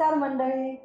नमस्कार मंडळी.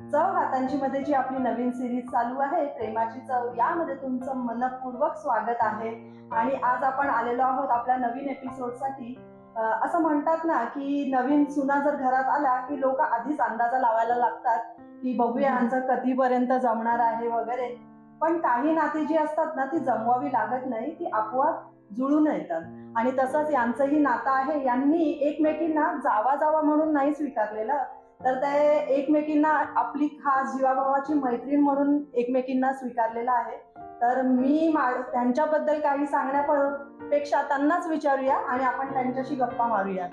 चव हातांची मध्ये जी आपली नवीन सिरीज चालू आहे प्रेमाची चव यामध्ये तुमचं मनपूर्वक स्वागत आहे. आणि आज आपण आलेलो आहोत आपल्या नवीन एपिसोडसाठी असं म्हणतात ना की नवीन सुना जर घरात आला की लोक आधीच अंदाजा लावायला लागतात की बघूया यांचं कधीपर्यंत जमणार आहे वगैरे. पण काही नाती जी असतात ना ती जमवावी लागत नाही ती आपोआप जुळून येतात. आणि तसंच यांचंही नातं आहे यांनी एकमेकींना जावा जावा म्हणून नाही स्वीकारलेलं. तर ते एकमेकींना आपली खास जीवाभावाची मैत्रीण म्हणून एकमेकींना स्वीकारलेलं आहे. तर मी मा- त्यांच्याबद्दल काही सांगण्यापेक्षा त्यांनाच विचारूया आणि आपण त्यांच्याशी गप्पा मारूया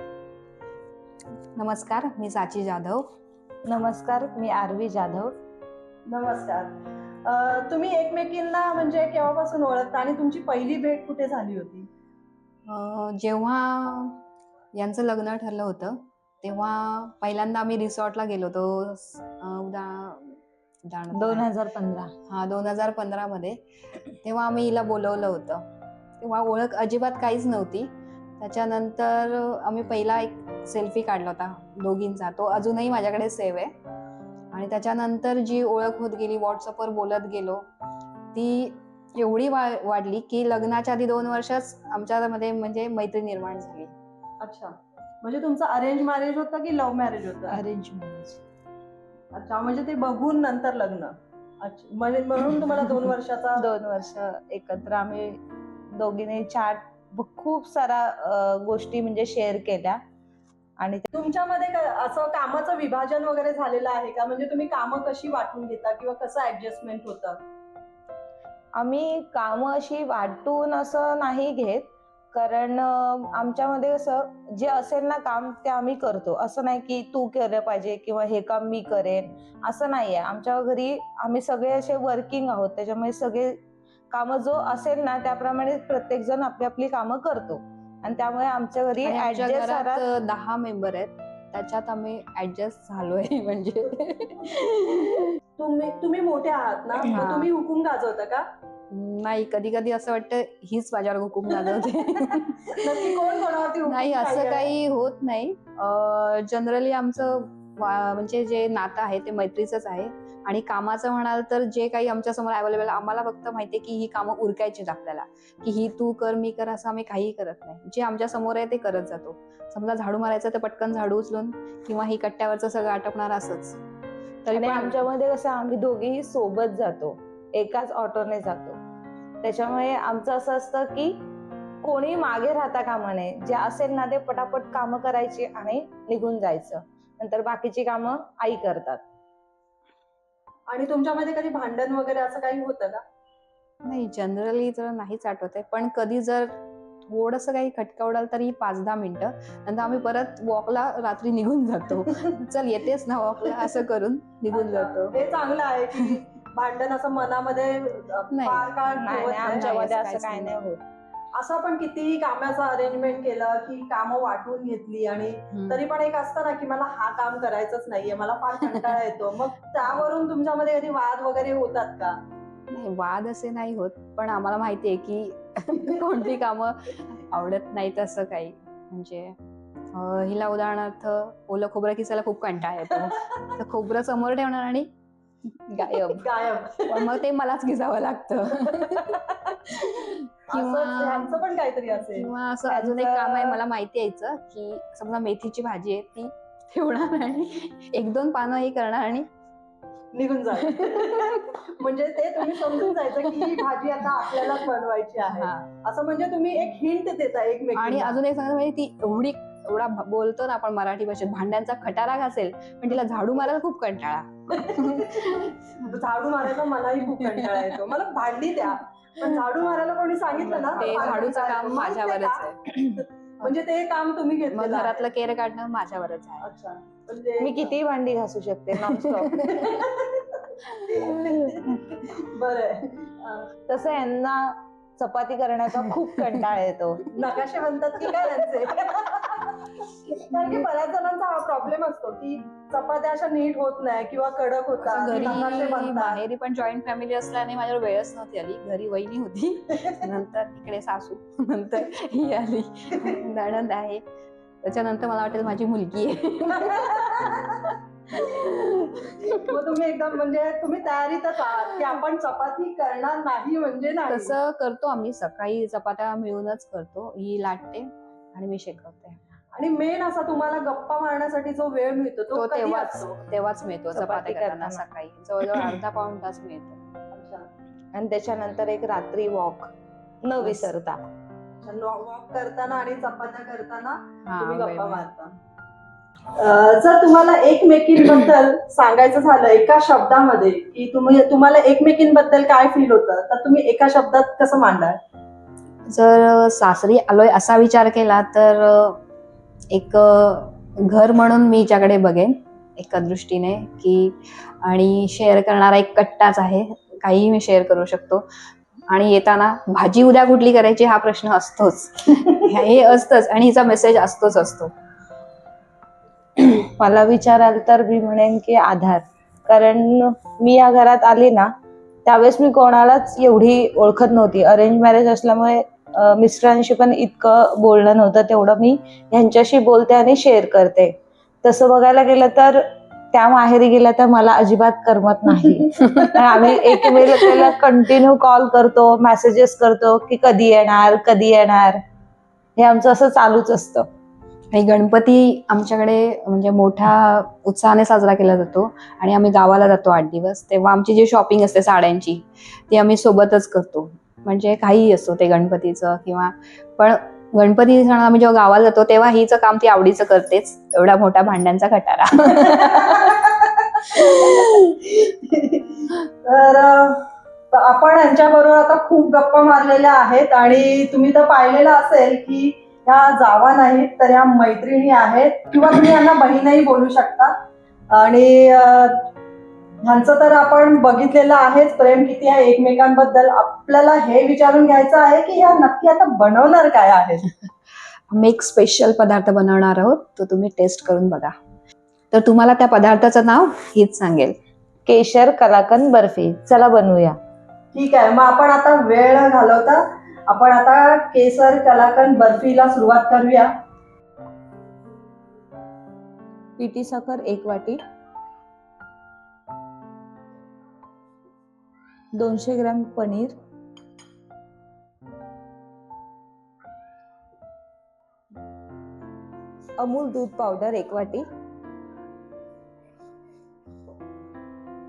नमस्कार मी साची जाधव. नमस्कार मी आरवी जाधव. नमस्कार. तुम्ही एकमेकींना म्हणजे केव्हापासून ओळखता आणि तुमची पहिली भेट कुठे झाली होती? जेव्हा यांचं लग्न ठरलं होतं तेव्हा पहिल्यांदा आम्ही रिसॉर्टला गेलो होतो उदा दोन हजार पंधरा. हा दोन हजार पंधरा मध्ये तेव्हा आम्ही हिला बोलवलं होतं. तेव्हा ओळख अजिबात काहीच नव्हती. त्याच्यानंतर आम्ही पहिला एक सेल्फी काढला होता दोघींचा. तो अजूनही माझ्याकडे सेव्ह आहे. आणि त्याच्यानंतर जी ओळख होत गेली व्हॉट्सअपवर बोलत गेलो ती एवढी वा वाढली की लग्नाच्या आधी दोन वर्षच आमच्यामध्ये म्हणजे मैत्री निर्माण झाली. अच्छा. म्हणजे तुमचं अरेंज मॅरेज होतं की लव्ह मॅरेज होतं? अरेंज मॅरेज अच्छा म्हणजे ते बघून नंतर लग्न. अच्छा म्हणजे म्हणून तुम्हाला दोन वर्षाचा दोन वर्ष एकत्र आम्ही दोघींनी चाट खूप सारा अ, गोष्टी म्हणजे शेअर केल्या. आणि तुमच्यामध्ये असं कामाचं विभाजन वगैरे झालेलं आहे का? म्हणजे तुम्ही कामं कशी वाटून घेता किंवा कसं ऍडजस्टमेंट होतं? आम्ही कामं अशी वाटून असं नाही घेत. कारण आमच्यामध्ये कसं जे असेल ना काम ते आम्ही करतो. असं नाही की तू केलं पाहिजे किंवा हे काम मी करेन. असं नाही आहे आमच्या घरी आम्ही सगळे असे वर्किंग आहोत. त्याच्यामुळे सगळे कामं जो असेल ना त्याप्रमाणे प्रत्येक जण आपली आपली कामं करतो. आणि त्यामुळे आमच्या घरी ऍडजस्ट दहा मेंबर आहेत. त्याच्यात आम्ही ऍडजस्ट झालोय म्हणजे. तुम्ही तुम्ही मोठे आहात ना हा. तुम्ही हुकूम गाजवता का? नाही कधी कधी असं वाटतं हीच माझ्यावर हुकूम हुकूम नाही असं? काही होत नाही. जनरली आमचं म्हणजे जे नातं आहे ते मैत्रीचंच आहे. आणि कामाचं म्हणाल तर जे काही आमच्यासमोर अवेलेबल आम्हाला फक्त माहितीये की ही कामं उरकायचीच आपल्याला. की ही तू कर मी कर असं आम्ही काही करत नाही. जे आमच्यासमोर आहे ते करत जातो. समजा झाडू मारायचं तर पटकन झाडू उचलून किंवा ही कट्ट्यावरचं सगळं आटपणार असंच. तरी आमच्यामध्ये कसं आम्ही दोघेही सोबत जातो. एकाच ऑटोने जातो. त्याच्यामुळे आमचं असं असतं की कोणी मागे राहता कामा नये. जे असेल ना ते पटापट कामं करायची आणि निघून जायचं. नंतर बाकीची कामं आई करतात. आणि तुमच्यामध्ये कधी भांडण वगैरे असं काही होतं का? नाही जनरली तर नाहीच आठवत आहे. पण कधी जर थोडस काही खटका उडाल तरी पाच दहा मिनिटं. नंतर आम्ही परत वॉकला रात्री निघून जातो. चल येतेस ना वॉकला असं करून निघून जातो. हे चांगलं आहे की भांडण असं मनामध्ये. फार काळ नाही ठेवत नाही, नाही. आमच्यामध्ये असं नाही होत असं आपण कितीही कामाचं अरेंजमेंट केलं की कामं वाटून घेतली आणि. तरी पण एक असतं ना की मला हा काम करायचंच नाहीये मला फार कंटाळा येतो मग त्यावरून तुमच्यामध्ये कधी वाद वगैरे होतात का नाही वाद असे नाही होत पण आम्हाला माहितीये की कोणती कामं आवडत नाहीत असं काही म्हणजे हिला उदाहरणार्थ ओलं खोबरं किसायला खूप कंटाळा येतो तर खोबरं समोर ठेवणार आणि गायब. गायब. मग ते मलाच घिसावं लागतं. असंच ह्यांचं पण काहीतरी असेल. किंवा असं अजून एक काम आहे मला माहिती यायचं की समजा मेथीची भाजी आहे ती ठेवणार आणि एक दोन पानं हे करणार आणि निघून जाईल म्हणजे ते तुम्ही समजून जायचं की ही भाजी आता आपल्यालाच बनवायची आहे. असं म्हणजे तुम्ही एक हिंट देता एकमेक आणि अजून एक सांगायचं म्हणजे ती एवढी एवढा बोलतो ना आपण मराठी भाषेत भांड्यांचा खटारा घासेल पण तिला झाडू मारायला खूप कंटाळा. झाडू मारायला मलाही खूप कंटाळा येतो. मला भांडी द्या. पण झाडू मारायला कोणी सांगितलं ना ते झाडूचं काम माझ्यावरच आहे. म्हणजे ते काम तुम्ही घेतलं घरातलं केअर काढणं माझ्यावरच आहे. अच्छा. म्हणजे मी कितीही भांडी घासू शकते? बरं. तसं यांना चपाती करण्याचा खूप कंटाळा येतो. नकाशे म्हणतात की काय कारण की बऱ्याच जणांचा हा प्रॉब्लेम असतो की चपात्या अशा नीट होत नाही किंवा कडक होतात घरी नकाशे बनतात. बाहेरी पण जॉईंट फॅमिली असल्याने माझ्यावर वेळच नव्हती आली. घरी वहिनी होती. नंतर इकडे सासू नंतर ही आली. नणंद आहे. त्याच्यानंतर मला वाटेल माझी मुलगी आहे. मग तुम्ही एकदम म्हणजे तुम्ही तयारीतच आहात की आपण चपाती करणार नाही म्हणजे नाही. तसं करतो आम्ही. सकाळी चपात्या मिळूनच करतो. ही लाटते आणि मी शेकवते. आणि मेन असा तुम्हाला गप्पा मारण्यासाठी जो वेळ मिळतो तो तेव्हाच असतो? तेव्हाच मिळतो चपाती चपात्या करताना. सकाळी जवळजवळ अर्धा पाऊण तास मिळतो अच्छा. आणि त्याच्यानंतर एक रात्री वॉक न विसरता वॉक करताना आणि चपात्या करताना तुम्ही गप्पा. मारता जर तुम्हाला एकमेकींबद्दल सांगायचं झालं एका शब्दामध्ये की तुम्ही तुम्हाला एकमेकींबद्दल काय फील होतं तर तुम्ही एका शब्दात कसं मांडाल जर सासरी आलोय असा विचार केला तर एक घर म्हणून मी हिच्याकडे बघेन एका दृष्टीने की आणि शेअर करणारा एक कट्टाच आहे काहीही मी शेअर करू शकतो. आणि येताना भाजी उद्या कुठली करायची हा प्रश्न असतोच. हे असतंच आणि हिचा मेसेज असतोच असतो. मला विचाराल तर मी म्हणेन की आधार. कारण मी या घरात आले ना त्यावेळेस मी कोणालाच एवढी ओळखत नव्हती. अरेंज मॅरेज असल्यामुळे मिस्टरांशी पण इतकं बोलणं नव्हतं तेवढं मी ह्यांच्याशी बोलते आणि शेअर करते. तसं बघायला गेलं तर त्या माहेरी गेल्या तर मला अजिबात करमत नाही. आम्ही एकमेकाला कंटिन्यू कॉल करतो मेसेजेस करतो की कधी येणार कधी येणार. हे आमचं असं चालूच असतं. आणि गणपती आमच्याकडे म्हणजे मोठ्या उत्साहाने साजरा केला जातो आणि आम्ही गावाला जातो आठ दिवस. तेव्हा आमची जी शॉपिंग असते साड्यांची ती आम्ही सोबतच करतो. म्हणजे काहीही असो ते गणपतीचं किंवा पण गणपती सण आम्ही जेव्हा गावाला जातो तेव्हा हिचं काम ती आवडीचं करतेच. एवढा मोठ्या भांड्यांचा खटारा. तर आपण यांच्याबरोबर आता खूप गप्पा मारलेल्या आहेत आणि तुम्ही तर पाहिलेलं असेल की ह्या जावा नाहीत तर ह्या मैत्रिणी आहेत किंवा तुम्ही यांना बहीणही बोलू शकता. आणि ह्यांचं तर आपण बघितलेलं आहेच प्रेम किती आहे एकमेकांबद्दल. आपल्याला हे विचारून घ्यायचं आहे की ह्या नक्की आता बनवणार काय आहेत आम्ही एक स्पेशल पदार्थ बनवणार आहोत तो तुम्ही टेस्ट करून बघा. तर तुम्हाला त्या पदार्थाचं नाव हीच सांगेल. केशर कलाकंद बर्फी. चला बनवूया. ठीक आहे मग आपण आता वेळ न घालवता. आपण आता केसर कलाकंद बर्फीला सुरुवात करूया. पिठी साखर एक वाटी. दोनशे ग्रॅम पनीर. अमूल दूध पावडर एक वाटी.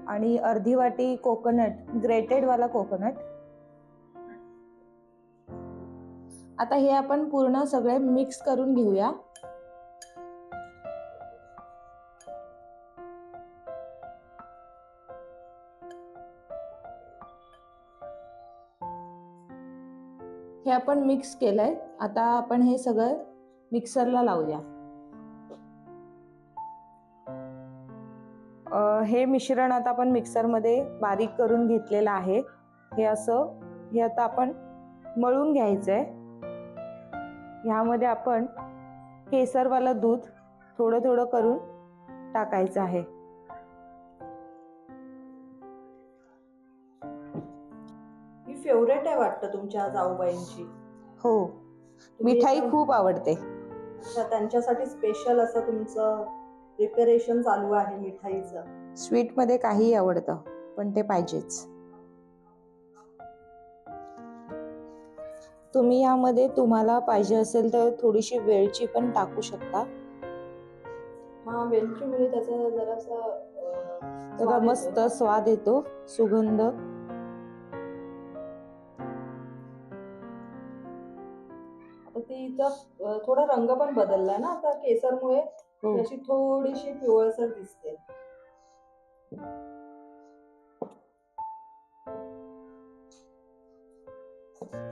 आणि अर्धी वाटी कोकोनट ग्रेटेड वाला कोकोनट. आता हे आपण पूर्ण सगळे मिक्स करून घेऊया. आपण मिक्स केलंय. आता आपण हे सगळं मिक्सरला लावूया. हे मिश्रण आता आपण मिक्सरमध्ये बारीक करून घेतलेलं आहे. हे असं हे आता आपण मळून घ्यायचंय. ह्यामध्ये आपण केसरवालं दूध थोडं थोडं करून टाकायचं आहे. फेवरेट आहे वाटतं तुमच्या जाऊबाईंची हो. मिठाई खूप आवडते. अच्छा, त्यांच्यासाठी स्पेशल असं तुमचं प्रिपरेशन चालू आहे मिठाईचं. स्वीटमध्ये काहीही आवडतं पण ते पाहिजेच. तुम्ही यामध्ये तुम्हाला पाहिजे असेल तर थोडीशी वेलची पण टाकू शकता. हा वेलचीमुळे त्याचा जरासा मस्त. स्वाद येतो सुगंध. तिचा थोडा रंग पण बदललाय ना आता केसरमुळे हो. ती अशी थोडीशी पिवळसर दिसते.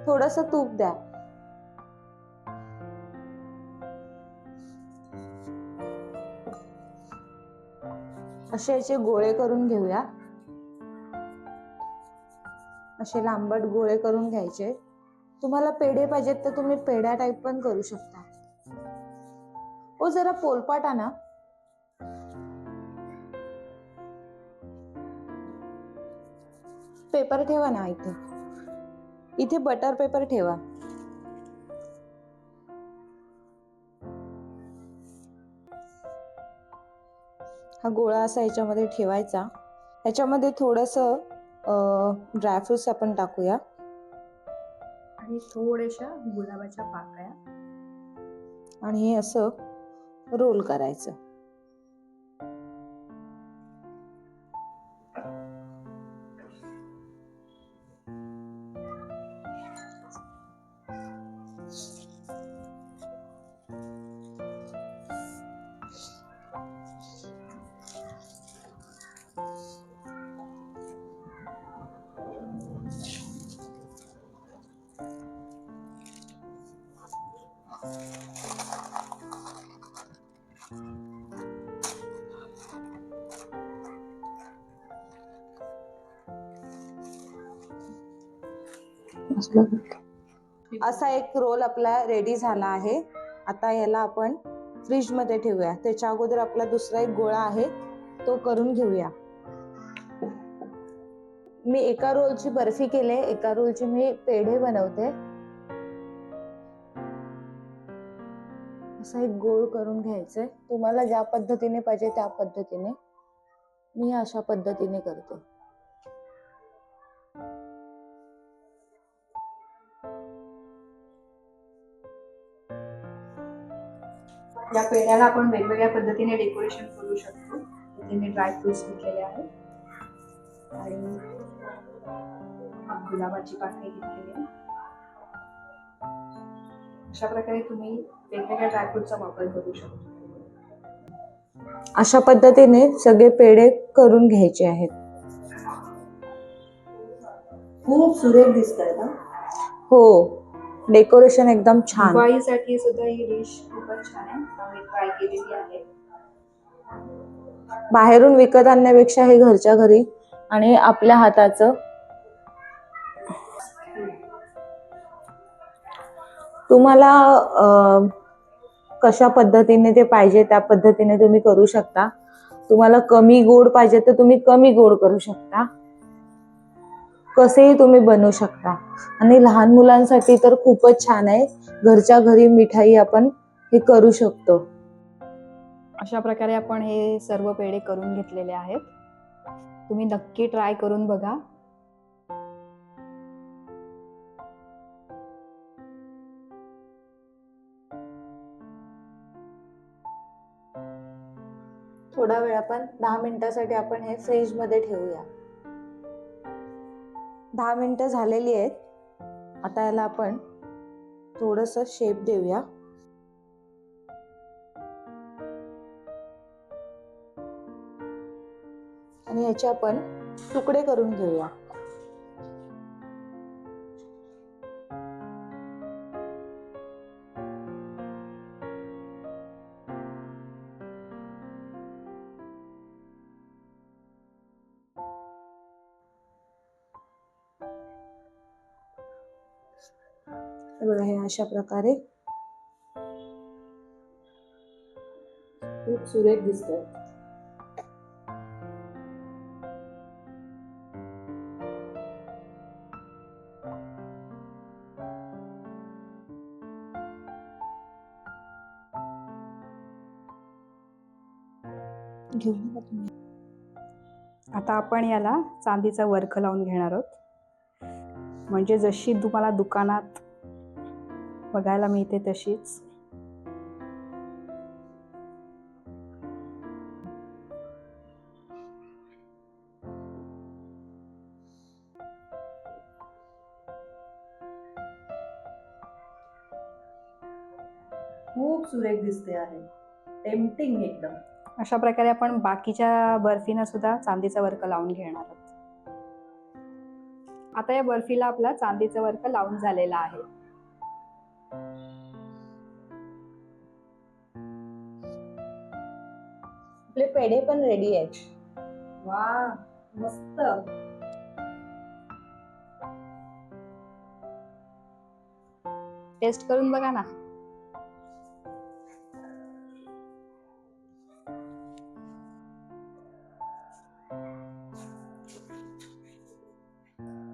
थोडस तूप द्या. असे याचे गोळे करून घेऊया. असे लांबट गोळे करून घ्यायचे. तुम्हाला पेढे पाहिजेत तर तुम्ही पेढा टाईप पण करू शकता. ओ जरा पोलपाट आणा पेपर ठेवा ना इथे. इथे बटर पेपर ठेवा. हा गोळा असा याच्यामध्ये ठेवायचा. याच्यामध्ये थोडंसं ड्रायफ्रुट्स आपण टाकूया. आणि थोड्याशा गुलाबाच्या पाकळ्या. आणि हे असं रोल करायचं. असा एक रोल आपला रेडी झाला आहे. आता याला आपण फ्रीजमध्ये ठेवूया. त्याच्या अगोदर आपला दुसरा एक गोळा आहे तो करून घेऊया. मी एका रोलची बर्फी केले एका रोलची मी पेढे बनवते. असा एक गोळ करून घ्यायचंय. तुम्हाला ज्या पद्धतीने पाहिजे त्या पद्धतीने. मी अशा पद्धतीने करते. या पेढ्याला आपण वेगवेगळ्या पद्धतीने डेकोरेशन करू शकतो. इथे मी ड्रायफ्रुट्स घेतलेले आहेत. आणि गुलाबाची पाकळी घेतलेली आहे. अशा प्रकारे तुम्ही वेगवेगळ्या ड्रायफ्रुटचा वापर करू शकतो. अशा पद्धतीने सगळे पेढे करून घ्यायचे आहेत. खूप सुरेख दिसत आहे ना? हो. डेकोरेशन एकदम छान. दिवाळीसाठी सुद्धा ही डिश खूपच छान आहे. आम्ही ट्राय केलेली आहे. बाहेरून विकत आणण्यापेक्षा हे घरच्या घरी आणि आपल्या हाताचं. तुम्हाला कशा पद्धतीने ते पाहिजे त्या पद्धतीने तुम्ही करू शकता. तुम्हाला कमी गोड पाहिजे तर तुम्ही कमी गोड करू शकता. कसेही तुम्ही बनवू शकता. आणि लहान मुलांसाठी तर खूपच छान आहे. घरच्या घरी मिठाई आपण हे करू शकतो. अशा प्रकारे आपण हे सर्व पेढे करून घेतलेले आहेत. तुम्ही नक्की ट्राय करून बघा. थोडा वेळ आपण दहा मिनिटासाठी आपण हे फ्रीजमध्ये ठेवूया. दहा मिनिटं झालेली आहेत. आता याला आपण थोडस शेप देऊया. आणि याचे आपण तुकडे करून घेऊया. अशा प्रकारे खूप सुरेख दिसत घेऊन आता आपण याला चांदीचा वर्ख लावून घेणार आहोत. म्हणजे जशी तुम्हाला दुकानात बघायला मिळते तशीच. खूप सुरेख दिसते आहे. टेम्पटिंग एकदम. अशा प्रकारे आपण बाकीच्या बर्फीना सुद्धा चांदीचा वर्क लावून घेणार आहोत. आता या बर्फीला आपला चांदीचा वर्क लावून झालेला आहे. पेढे पण रेडी आहेत. वा मस्त. टेस्ट करून बघा ना.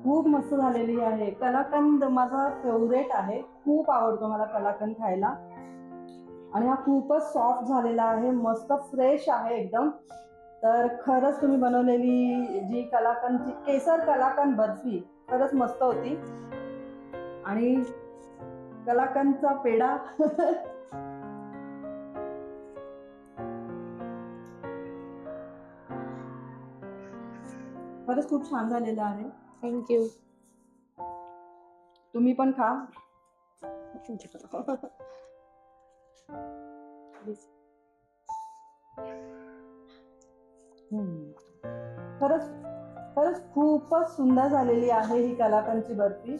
खूप मस्त झालेली आहे. कलाकंद माझा फेवरेट आहे. खूप आवडतो मला कलाकंद खायला. आणि हा खूपच सॉफ्ट झालेला आहे मस्त फ्रेश आहे एकदम. तर खरंच तुम्ही बनवलेली जी कलाकंदची केसर कलाकंद बर्फी खरंच मस्त होती. आणि कलाकंदचा पेढा. खरंच खूप छान झालेला आहे. थँक्यू तुम्ही पण खा. खरंच खरंच खूपच सुंदर झालेली आहे ही कलाकंदची बर्फी.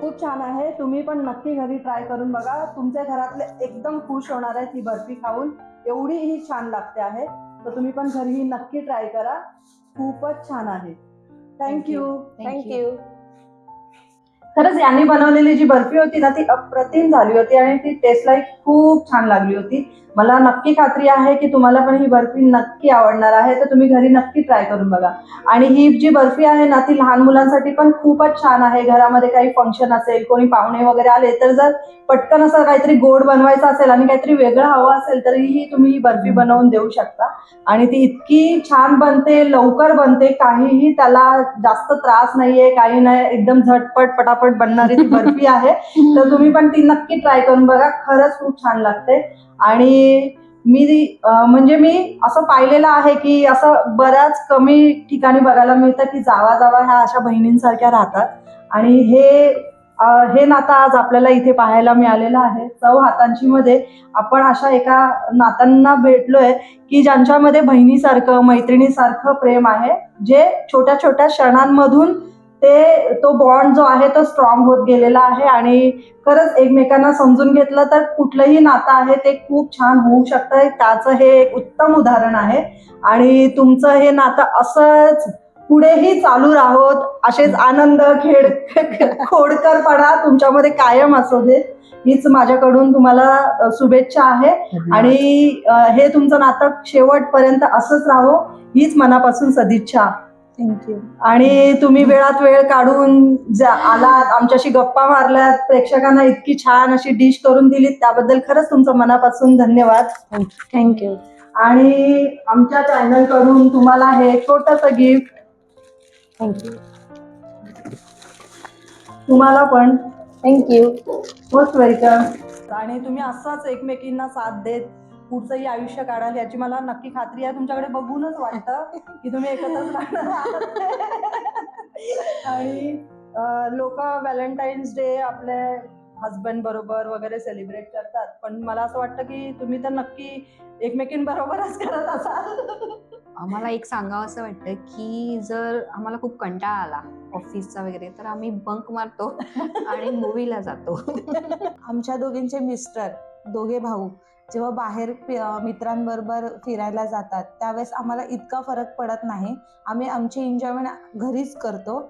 खूप छान आहे. तुम्ही पण नक्की घरी ट्राय करून बघा. तुमच्या घरातले एकदम खुश होणार आहेत ही बर्फी खाऊन. एवढी ही छान लागते आहे. तर तुम्ही पण घरी ही नक्की ट्राय करा. खूपच छान आहे. थँक्यू थँक्यू खरंच यांनी बनवलेली जी बर्फी होती ना ती अप्रतिम झाली होती आणि ती टेस्टलाही खूप छान लागली होती. मला नक्की खात्री आहे की तुम्हाला पण ही बर्फी नक्की आवडणार आहे तर तुम्ही घरी नक्की ट्राय करून बघा. आणि ही जी बर्फी आहे ना ती लहान मुलांसाठी पण खूपच छान आहे. घरामध्ये काही फंक्शन असेल कोणी पाहुणे वगैरे आले तर जर पटकन असं काहीतरी गोड बनवायचं असेल आणि काहीतरी वेगळं हवं असेल तरीही तुम्ही ही बर्फी बनवून देऊ शकता. आणि ती इतकी छान बनते लवकर बनते काहीही त्याला जास्त त्रास नाहीये काही नाही एकदम झटपट पटापट बनणारी ती बर्फी आहे. तर तुम्ही पण ती नक्की ट्राय करून बघा. खरंच खूप छान लागते. आणि मी म्हणजे मी असं पाहिलेलं आहे की असं बऱ्याच कमी ठिकाणी बघायला मिळतं की जावा जावा ह्या अशा बहिणींसारख्या राहतात. आणि हे हे नातं आज आपल्याला इथे पाहायला मिळालेलं आहे. चौ हातांची मध्ये आपण अशा एका नात्यांना भेटलोय की ज्यांच्यामध्ये बहिणीसारखं मैत्रिणीसारखं प्रेम आहे जे छोट्या छोट्या क्षणांमधून ते तो बॉन्ड जो आहे तो स्ट्रॉंग होत गेलेला आहे आणि खरंच एकमेकांना समजून घेतलं तर कुठलंही नातं आहे ते खूप छान होऊ शकतं. त्याचं हे एक उत्तम उदाहरण आहे. आणि तुमचं हे नातं असंच पुढेही चालू राहोत. असेच आनंद खेड खोडकरपणा तुमच्यामध्ये कायम असू दे. हीच माझ्याकडून तुम्हाला शुभेच्छा आहे. आणि हे तुमचं नातं शेवटपर्यंत असंच राहो. हीच मनापासून सदिच्छा. थँक्यू आणि तुम्ही वेळात वेळ काढून जा आलात आमच्याशी गप्पा मारल्यात प्रेक्षकांना इतकी छान अशी डिश करून दिलीत त्याबद्दल खरंच तुमचं मनापासून धन्यवाद. थँक्यू आणि आमच्या चॅनलकडून तुम्हाला हे छोटस गिफ्ट थँक्यू तुम्हाला पण. थँक्यू मोस्ट वेलकम आणि तुम्ही असंच एकमेकींना साथ देत पुढचंही आयुष्य काढाल याची मला नक्की खात्री आहे. तुमच्याकडे बघूनच वाटतं की तुम्ही एकत्रच राहणार. आणि लोक व्हॅलेंटाईन्स डे आपले हजबंड बरोबर वगैरे सेलिब्रेट करतात. पण मला असं वाटतं की तुम्ही तर नक्की एकमेकींबरोबरच करत असाल. आम्हाला एक सांगावं असं वाटतं की जर आम्हाला खूप कंटाळा आला ऑफिसचा वगैरे तर आम्ही बंक मारतो आणि मूवीला जातो. आमच्या दोघींचे मिस्टर दोघे भाऊ जेव्हा बाहेर मित्रांबरोबर फिरायला जातात त्यावेळेस आम्हाला इतका फरक पडत नाही. आम्ही आमची एन्जॉयमेंट घरीच करतो.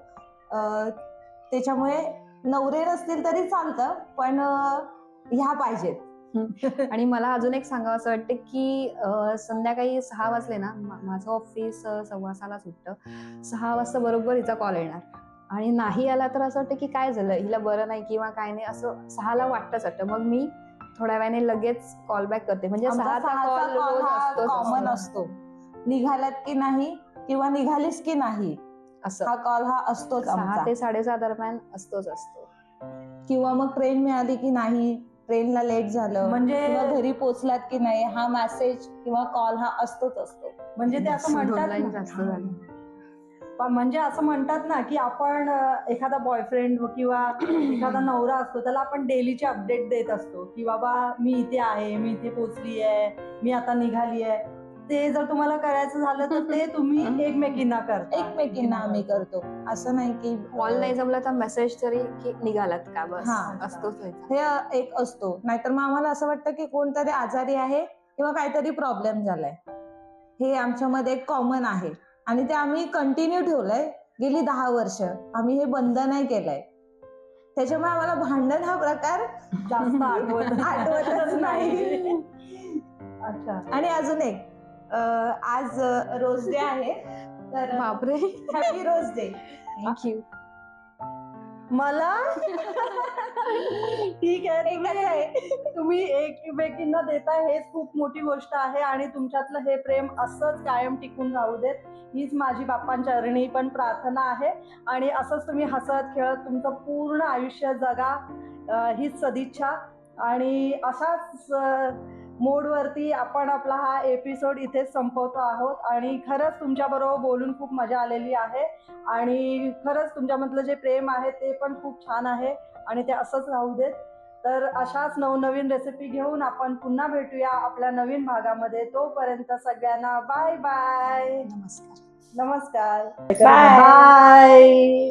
त्याच्यामुळे नवरे नसतील तरी चालतं पण ह्या पाहिजेत. आणि मला अजून एक सांगावं असं वाटतं की संध्याकाळी सहा वाजले ना माझं ऑफिस सव्वा सहाला सुटतं. सहा वाजता बरोबर हिचा कॉल येणार. आणि नाही आला तर असं वाटतं की काय झालं? हिला बरं नाही किंवा काय नाही असं सहाला वाटतंच वाटतं. मग मी थोड्या वेळाने लगेच कॉल बॅक करते. म्हणजे कॉमन असतो. निघालात की नाही किंवा निघालीस की नाही असं. हा कॉल हा असतोच सहा ते साडेसहा दरम्यान असतोच असतो. किंवा मग ट्रेन मिळाली की नाही ट्रेनला लेट झालं म्हणजे किंवा घरी पोहोचलात की नाही हा मेसेज किंवा कॉल हा असतोच असतो. म्हणजे ते असं म्हणतात पण म्हणजे असं म्हणतात ना की आपण एखादा बॉयफ्रेंड किंवा एखादा नवरा असतो त्याला आपण डेलीचे अपडेट देत असतो की बाबा मी इथे आहे मी इथे पोचली आहे मी आता निघाली आहे ते जर तुम्हाला करायचं झालं तर ते तुम्ही एकमेकींना करता. एकमेकींना आम्ही करतो. असं नाही की कॉल नाही जमला तर मेसेज तरी की निघालात का? बस. असतोच व्हायचा. हे एक असतो. नाहीतर मग आम्हाला असं वाटतं की कोणतरी आजारी आहे किंवा काहीतरी प्रॉब्लेम झालाय. हे आमच्यामध्ये एक कॉमन आहे. आणि ते आम्ही कंटिन्यू ठेवलंय गेली दहा वर्ष. आम्ही हे बंद नाही केलंय. त्याच्यामुळे आम्हाला भांडण हा प्रकार जास्त आठवत आठवतच नाही. अच्छा. आणि अजून एक आज रोज डे आहे. तर बापरे. हॅपी रोज डे थँक्यू मला? ठीक आहे तुम्ही तुम्ही एकमेकींना देताय हेच खूप मोठी गोष्ट आहे आणि तुमच्यातलं हे प्रेम असंच कायम टिकून राहू देत. हीच माझी बाप्पांच्या अरणी पण प्रार्थना आहे. आणि असंच तुम्ही हसत खेळत तुमचं पूर्ण आयुष्य जगा हीच सदिच्छा. आणि अशाच अं, मोडवरती आपण आपला हा एपिसोड इथेच संपवतो आहोत. आणि खरंच तुमच्याबरोबर बोलून खूप मजा आलेली आहे. आणि खरंच तुमच्यामधलं जे प्रेम आहे ते पण खूप छान आहे. आणि ते असंच राहू देत. तर अशाच नवनवीन रेसिपी घेऊन आपण पुन्हा भेटूया आपल्या नवीन भागामध्ये. तोपर्यंत सगळ्यांना बाय बाय नमस्कार. नमस्कार. बाय